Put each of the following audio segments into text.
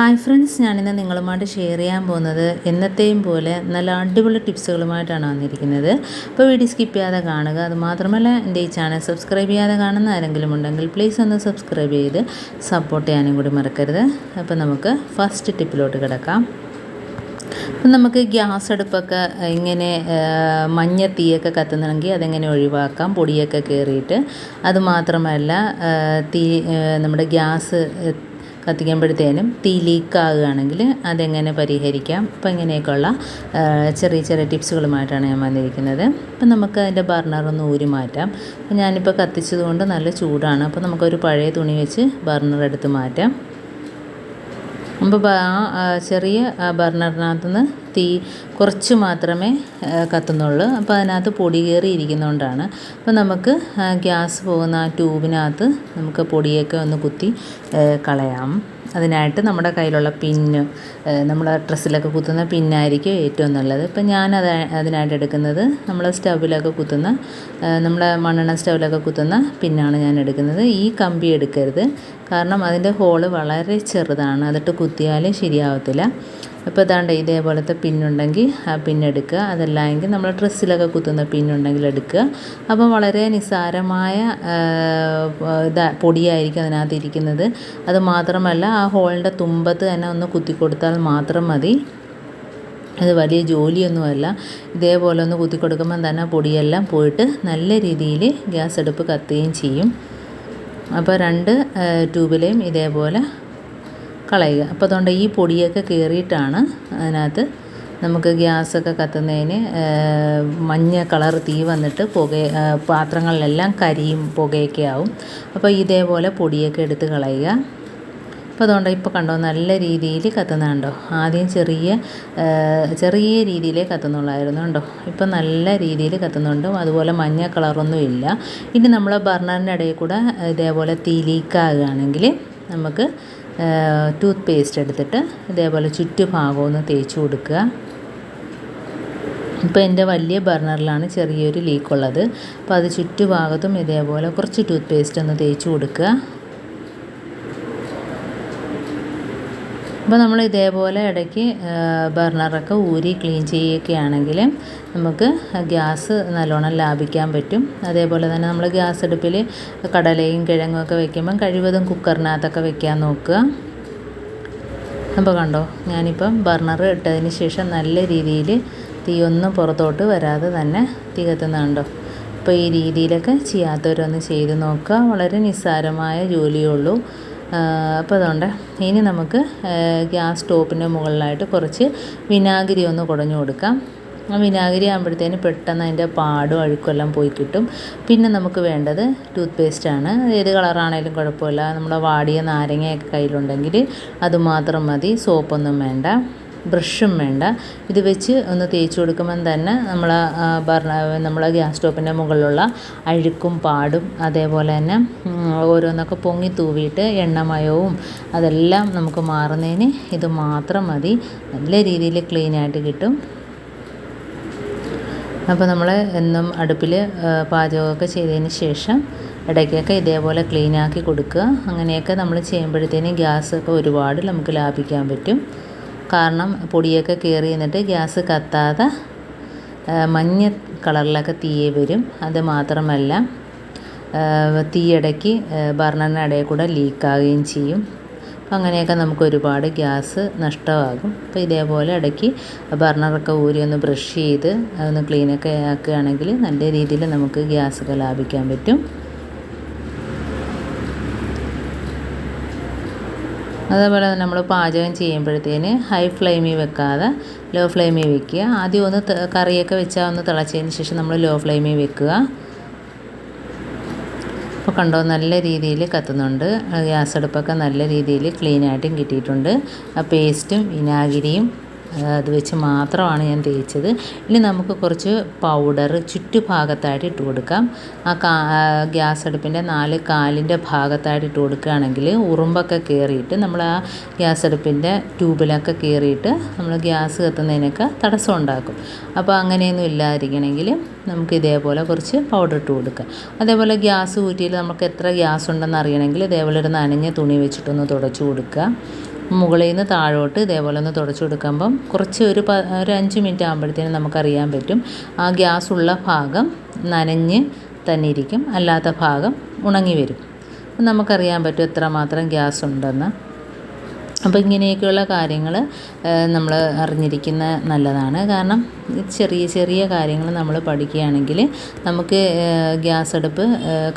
Hi friends ഞാനിന്ന് നിങ്ങളുമായിട്ട് share ചെയ്യാൻ പോകുന്നത് എന്നത്തെയും പോലെ നല്ല അടിപൊളി ടിപ്സുകളുമായിട്ടാണ് വന്നിരിക്കുന്നത്. അപ്പോൾ വീഡിയോ സ്കിപ്പ് ചെയ്യാതെ കാണുക. അതുമാത്രമല്ല എന്റെ ഈ ചാനൽ സബ്സ്ക്രൈബ് ചെയ്യാതെ കാണുന്ന ആരെങ്കിലും ഉണ്ടെങ്കിൽ പ്ലീസ് ഒന്ന് സബ്സ്ക്രൈബ് ചെയ്ത് സപ്പോർട്ട് ചെയ്യാനും കൂടി മറക്കരുത്. അപ്പോൾ നമുക്ക് ഫസ്റ്റ് ടിപ്പിലോട്ട് കിടക്കാം. അപ്പം നമുക്ക് ഗ്യാസ് അടുപ്പൊക്കെ ഇങ്ങനെ മഞ്ഞ തീയൊക്കെ കത്തുന്നുണ്ടെങ്കിൽ അതെങ്ങനെ ഒഴിവാക്കാം? പൊടിയൊക്കെ കയറിയിട്ട് അതുമാത്രമല്ല തീ നമ്മുടെ ഗ്യാസ് കത്തിക്കുമ്പോഴത്തേനും തീ ലീക്കാകുകയാണെങ്കിൽ അതെങ്ങനെ പരിഹരിക്കാം? അപ്പം ഇങ്ങനെയൊക്കെയുള്ള ചെറിയ ചെറിയ ടിപ്സുകളുമായിട്ടാണ് ഞാൻ വന്നിരിക്കുന്നത്. അപ്പം നമുക്ക് അതിന്റെ ഒന്ന് ഊരി മാറ്റാം. ഞാനിപ്പോൾ കത്തിച്ചതുകൊണ്ട് നല്ല ചൂടാണ്. അപ്പോൾ നമുക്കൊരു പഴയ തുണി വെച്ച് ബർണർ എടുത്ത് മാറ്റാം. അപ്പോൾ ആ ചെറിയ ബർണറിനകത്തു നിന്ന് തീ കുറച്ച് മാത്രമേ കത്തുന്നുള്ളൂ. അപ്പോൾ അതിനകത്ത് പൊടി കയറി ഇരിക്കുന്നതുകൊണ്ടാണ് അപ്പോൾ നമുക്ക് ഗ്യാസ് പോകുന്ന ആ ട്യൂബിനകത്ത് നമുക്ക് പൊടിയൊക്കെ ഒന്ന് കുത്തി കളയാം. അതിനായിട്ട് നമ്മുടെ കയ്യിലുള്ള പിന്ന് നമ്മൾ ഡ്രസ്സിലൊക്കെ കുത്തുന്ന പിന്നായിരിക്കും ഏറ്റവും നല്ലത്. ഇപ്പം ഞാൻ അത് അതിനായിട്ട് എടുക്കുന്നത് നമ്മൾ സ്റ്റൗവിലൊക്കെ കുത്തുന്ന നമ്മുടെ മണ്ണെണ്ണ സ്റ്റൗവിലൊക്കെ കുത്തുന്ന പിന്നാണ് ഞാൻ എടുക്കുന്നത്. ഈ കമ്പി എടുക്കരുത്. കാരണം അതിന്റെ ഹോൾ വളരെ ചെറുതാണ്. അതിട്ട് കുത്തിയാൽ ശരിയാവത്തില്ല. അപ്പോൾ ഇതാണ്ട് ഇതേപോലത്തെ പിന്നുണ്ടെങ്കിൽ ആ പിന്നെടുക്കുക അതല്ല എങ്കിൽ നമ്മൾ ഡ്രസ്സിലൊക്കെ കുത്തുന്ന പിന്നുണ്ടെങ്കിൽ എടുക്കുക. അപ്പം വളരെ നിസ്സാരമായ ഇതാ പൊടിയായിരിക്കും അതിനകത്ത് ഇരിക്കുന്നത്. അത് മാത്രമല്ല ആ ഹോളിന്റെ തുമ്പത്ത് തന്നെ ഒന്ന് കുത്തി കൊടുത്താൽ മാത്രം മതി. അത് വലിയ ജോലിയൊന്നുമല്ല. ഇതേപോലെ ഒന്ന് കുത്തി കൊടുക്കുമ്പം തന്നെ പൊടിയെല്ലാം പോയിട്ട് നല്ല രീതിയിൽ ഗ്യാസ് അടുപ്പ് കത്തുകയും ചെയ്യും. അപ്പോൾ രണ്ട് ട്യൂബിലെയും ഇതേപോലെ കളയുക. അപ്പോൾ അതുകൊണ്ട് ഈ പൊടിയൊക്കെ കയറിയിട്ടാണ് അതിനകത്ത് നമുക്ക് ഗ്യാസൊക്കെ കത്തുന്നതിന് മഞ്ഞ കളർ തീ വന്നിട്ട് പുക പാത്രങ്ങളിലെല്ലാം കരിയും പുകയൊക്കെ ആവും. അപ്പോൾ ഇതേപോലെ പൊടിയൊക്കെ എടുത്ത് കളയുക. അപ്പോൾ അതുകൊണ്ട് ഇപ്പോൾ കണ്ടോ നല്ല രീതിയിൽ കത്തുന്നുണ്ടോ ആദ്യം ചെറിയ ചെറിയ രീതിയിലേ കത്തുന്നുള്ളായിരുന്നു കണ്ടോ? ഇപ്പം നല്ല രീതിയിൽ കത്തുന്നുണ്ട്. അതുപോലെ മഞ്ഞ കളറൊന്നും ഇല്ല. ഇനി നമ്മൾ ബർണറിന്റെ ഇടയിൽ കൂടെ ഇതേപോലെ തീ ലീക്കാകുകയാണെങ്കിൽ നമുക്ക് ടൂത്ത് പേസ്റ്റ് എടുത്തിട്ട് ഇതേപോലെ ചുറ്റുഭാഗം ഒന്ന് തേച്ച് കൊടുക്കുക. ഇപ്പോൾ എന്റെ വലിയ ബർണറിലാണ് ചെറിയൊരു ലീക്കുള്ളത്. അപ്പോൾ അത് ചുറ്റുഭാഗത്തും ഇതേപോലെ കുറച്ച് ടൂത്ത് പേസ്റ്റ് ഒന്ന് തേച്ച് കൊടുക്കുക. അപ്പോൾ നമ്മൾ ഇതേപോലെ ഇടയ്ക്ക് ബർണറൊക്കെ ഊരി ക്ലീൻ ചെയ്യുകയാണെങ്കിൽ നമുക്ക് ഗ്യാസ് നല്ലോണം ലാഭിക്കാൻ പറ്റും. അതേപോലെ തന്നെ നമ്മൾ ഗ്യാസ് അടുപ്പിൽ കടലയും കിഴങ്ങും ഒക്കെ വെക്കുമ്പം കഴിവതും കുക്കറിനകത്തൊക്കെ വെക്കാൻ നോക്കുക. അപ്പോൾ കണ്ടോ ഞാനിപ്പം ബർണർ ഇട്ടതിന് ശേഷം നല്ല രീതിയിൽ തീയൊന്നും പുറത്തോട്ട് വരാതെ തന്നെ തീ കത്തുന്നുണ്ടോ? അപ്പോൾ ഈ രീതിയിലൊക്കെ ചെയ്യാത്തവരൊന്ന് ചെയ്ത് നോക്കുക. വളരെ നിസ്സാരമായ ജോലിയേ ഉള്ളൂ. അപ്പോൾ അതുകൊണ്ട് ഇനി നമുക്ക് ഗ്യാസ് സ്റ്റോപ്പിന്റെ മുകളിലായിട്ട് കുറച്ച് വിനാഗിരി ഒന്ന് കുടഞ്ഞു കൊടുക്കാം. ആ വിനാഗിരി ആകുമ്പോഴത്തേന് പെട്ടെന്ന് അതിന്റെ പാടും അഴുക്കെല്ലാം പോയി കിട്ടും. പിന്നെ നമുക്ക് വേണ്ടത് ടൂത്ത് പേസ്റ്റാണ് ഏത് കളറാണേലും കുഴപ്പമില്ല. നമ്മുടെ വാടിയ നാരങ്ങയൊക്കെ കയ്യിലുണ്ടെങ്കിൽ അതുമാത്രം മതി. സോപ്പൊന്നും വേണ്ട. ബ്രഷും വേണ്ട. ഇത് വെച്ച് ഒന്ന് തേച്ച് കൊടുക്കുമ്പം തന്നെ നമ്മൾ ബർണ നമ്മൾ ഗ്യാസ് സ്റ്റോപ്പിന്റെ മുകളിലുള്ള അഴുക്കും പാടും. അതേപോലെ തന്നെ ഓരോന്നൊക്കെ പൊങ്ങി തൂവിയിട്ട് എണ്ണമയവും അതെല്ലാം നമുക്ക് മാറുന്നതിന് ഇത് മാത്രം മതി. നല്ല രീതിയിൽ ക്ലീനായിട്ട് കിട്ടും. അപ്പോൾ നമ്മൾ എന്നും അടുപ്പിൽ പാചകമൊക്കെ ചെയ്തതിന് ശേഷം ഇടയ്ക്കൊക്കെ ഇതേപോലെ ക്ലീനാക്കി കൊടുക്കുക. അങ്ങനെയൊക്കെ നമ്മൾ ചെയ്യുമ്പോഴത്തേനും ഗ്യാസൊക്കെ ഒരുപാട് നമുക്ക് ലാഭിക്കാൻ പറ്റും. കാരണം പൊടിയൊക്കെ കയറി നിന്നിട്ട് ഗ്യാസ് കത്താതെ മഞ്ഞ കളറിലൊക്കെ തീയെ വരും. അത് മാത്രമല്ല തീയിടയ്ക്ക് ബർണറിന്റെ ഇടയിൽ കൂടെ ലീക്കാവുകയും ചെയ്യും. അപ്പം അങ്ങനെയൊക്കെ നമുക്ക് ഒരുപാട് ഗ്യാസ് നഷ്ടമാകും. അപ്പോൾ ഇതേപോലെ ഇടയ്ക്ക് ബർണറൊക്കെ ഊരി ഒന്ന് ബ്രഷ് ചെയ്ത് ഒന്ന് ക്ലീനൊക്കെ ആക്കുകയാണെങ്കിൽ നല്ല രീതിയിൽ നമുക്ക് ഗ്യാസൊക്കെ ലാഭിക്കാൻ പറ്റും. അതേപോലെ നമ്മൾ പാചകം ചെയ്യുമ്പോഴത്തേന് ഹൈ ഫ്ലെയിമിൽ വെക്കാതെ ലോ ഫ്ലെയിമിൽ വെക്കുക. ആദ്യം ഒന്ന് കറിയൊക്കെ വെച്ചാൽ ഒന്ന് തിളച്ചതിന് ശേഷം നമ്മൾ ലോ ഫ്ലെയിമിൽ വെക്കുക. അപ്പോൾ കണ്ടോ നല്ല രീതിയിൽ കത്തുന്നുണ്ട്. ഗ്യാസ് അടുപ്പൊക്കെ നല്ല രീതിയിൽ ക്ലീനായിട്ടും കിട്ടിയിട്ടുണ്ട്. ആ പേസ്റ്റും വിനാഗിരിയും അത് വെച്ച് മാത്രമാണ് ഞാൻ തേച്ചത്. ഇനി നമുക്ക് കുറച്ച് പൗഡർ ചുറ്റുഭാഗത്തായിട്ട് ഇട്ട് കൊടുക്കാം. ആ കാ ഗ്യാസ് അടുപ്പിന്റെ നാല് കാലിന്റെ ഭാഗത്തായിട്ട് ഇട്ട് കൊടുക്കുകയാണെങ്കിൽ ഉറുമ്പൊക്കെ കയറിയിട്ട് നമ്മൾ ആ ഗ്യാസ് അടുപ്പിന്റെ ട്യൂബിലൊക്കെ കയറിയിട്ട് നമ്മൾ ഗ്യാസ് കത്തുന്നതിനൊക്കെ തടസ്സം ഉണ്ടാക്കും. അപ്പോൾ അങ്ങനെയൊന്നും ഇല്ലാതിരിക്കണമെങ്കിൽ നമുക്ക് ഇതേപോലെ കുറച്ച് പൗഡർ ഇട്ട് കൊടുക്കുക അതേപോലെ ഗ്യാസ് ഊറ്റിയിൽ നമുക്ക് എത്ര ഗ്യാസ് ഉണ്ടെന്ന് അറിയണമെങ്കിൽ ഇതേപോലെ ഒരു നനഞ്ഞ തുണി വെച്ചിട്ടൊന്ന് തുടച്ചു കൊടുക്കുക. മുകളിൽ നിന്ന് താഴോട്ട് ഇതേപോലെ ഒന്ന് തുടച്ചു കൊടുക്കുമ്പം കുറച്ച് ഒരു പ ഒരു അഞ്ച് മിനിറ്റ് ആകുമ്പോഴത്തേനും നമുക്കറിയാൻ പറ്റും. ആ ഗ്യാസ് ഉള്ള ഭാഗം നനഞ്ഞ് തന്നെ ഇരിക്കും. അല്ലാത്ത ഭാഗം ഉണങ്ങി വരും. നമുക്കറിയാൻ പറ്റും എത്രമാത്രം ഗ്യാസ് ഉണ്ടെന്ന് അപ്പോൾ ഇങ്ങനെയൊക്കെയുള്ള കാര്യങ്ങൾ നമ്മൾ അറിഞ്ഞിരിക്കുന്ന നല്ലതാണ്. കാരണം ചെറിയ ചെറിയ കാര്യങ്ങൾ നമ്മൾ പഠിക്കുകയാണെങ്കിൽ നമുക്ക് ഗ്യാസ് അടുപ്പ്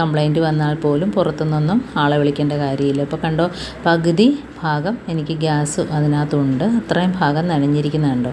കംപ്ലൈന്റ് വന്നാൽ പോലും പുറത്തുനിന്നൊന്നും ആളെ വിളിക്കേണ്ട കാര്യമില്ല. ഇപ്പോൾ കണ്ടോ പകുതി ഭാഗം എനിക്ക് ഗ്യാസ് അതിനകത്തുണ്ട്. അത്രയും ഭാഗം നനഞ്ഞിരിക്കുന്നുണ്ടോ?